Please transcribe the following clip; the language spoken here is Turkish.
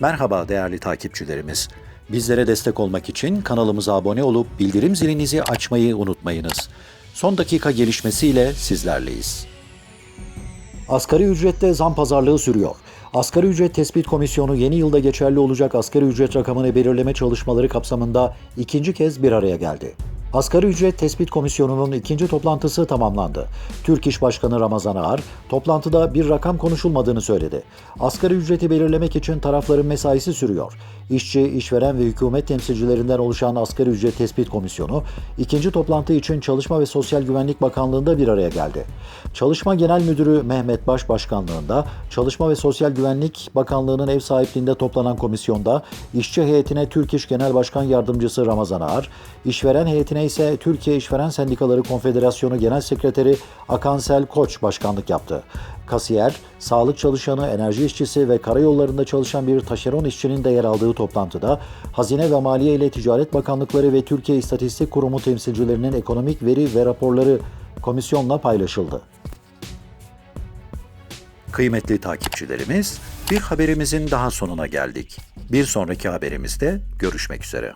Merhaba değerli takipçilerimiz. Bizlere destek olmak için kanalımıza abone olup bildirim zilinizi açmayı unutmayınız. Son dakika gelişmesiyle sizlerleyiz. Asgari ücrette zam pazarlığı sürüyor. Asgari ücret tespit komisyonu yeni yılda geçerli olacak asgari ücret rakamını belirleme çalışmaları kapsamında ikinci kez bir araya geldi. Asgari ücret tespit komisyonunun ikinci toplantısı tamamlandı. Türk İş Başkanı Ramazan Ağar, toplantıda bir rakam konuşulmadığını söyledi. Asgari ücreti belirlemek için tarafların mesaisi sürüyor. İşçi, işveren ve hükümet temsilcilerinden oluşan Asgari Ücret Tespit Komisyonu, ikinci toplantı için Çalışma ve Sosyal Güvenlik Bakanlığı'nda bir araya geldi. Çalışma Genel Müdürü Mehmet Baş Başkanlığında, Çalışma ve Sosyal Güvenlik Bakanlığı'nın ev sahipliğinde toplanan komisyonda, işçi heyetine Türk İş Genel Başkan Yardımcısı Ramazan Ağar, işveren heyetine ise Türkiye İşveren Sendikaları Konfederasyonu Genel Sekreteri Akansel Koç başkanlık yaptı. Kasiyer, sağlık çalışanı, enerji işçisi ve karayollarında çalışan bir taşeron işçinin de yer aldığı toplantıda Hazine ve Maliye ile Ticaret Bakanlıkları ve Türkiye İstatistik Kurumu temsilcilerinin ekonomik veri ve raporları komisyonla paylaşıldı. Kıymetli takipçilerimiz, bir haberimizin daha sonuna geldik. Bir sonraki haberimizde görüşmek üzere.